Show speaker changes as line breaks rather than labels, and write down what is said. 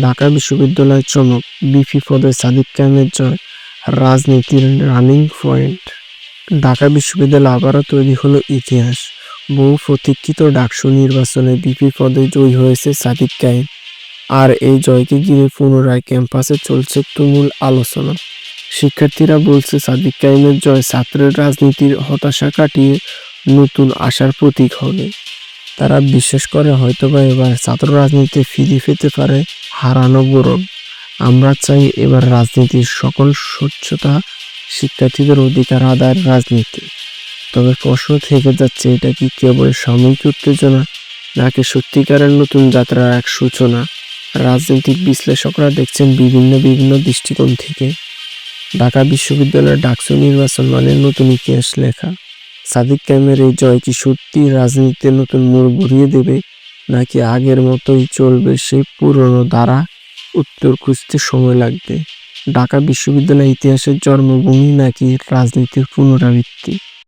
ঢাকা বিশ্ববিদ্যালয়ের চমক, বিপি পদে সাদিক কায়েমের জয়, রাজনীতির রানিং পয়েন্ট। ঢাকা বিশ্ববিদ্যালয় আবারও তৈরি হলো ইতিহাস। বহু প্রতীক্ষিত ডাকসু নির্বাচনে বিপি পদে জয়ী হয়েছে সাদিক কায়েম আর এই জয়কে ঘিরে পুনরায় ক্যাম্পাসে চলছে তুমুল আলোচনা। শিক্ষার্থীরা বলছে সাদিক কায়েমের জয় ছাত্রের রাজনীতির হতাশা কাটিয়ে নতুন আশার প্রতীক হবে। তারা বিশ্বাস করে হয়তোবা এবার ছাত্র রাজনীতিতে ফিরে পেতে পারে হারানো গৌরব আমরা চাই এবার রাজনীতির সকল স্বচ্ছতা শিক্ষার্থীদের অধিকার আদায়ের রাজনীতি। তবে প্রশ্ন থেকে যাচ্ছে, এটা কি কেবল সাময়িক উত্তেজনা, নাকি সত্যিকারের নতুন যাত্রার এক সূচনা? রাজনৈতিক বিশ্লেষকরা দেখছেন বিভিন্ন বিভিন্ন দৃষ্টিকোণ থেকে। ঢাকা বিশ্ববিদ্যালয়ের ডাকসু নির্বাচন মানে নতুন ইতিহাস লেখা। সাদিক ক্যামের এই জয় কি সত্যি রাজনীতিতে নতুন মোড় ঘুরিয়ে দেবে নাকি আগের মতোই চলবে সেই পুরনো ধারা? উত্তর খুঁজতে সময় লাগবে। ঢাকা বিশ্ববিদ্যালয়ের ইতিহাসের জন্মভূমি নাকি রাজনীতির পুনরাবৃত্তি?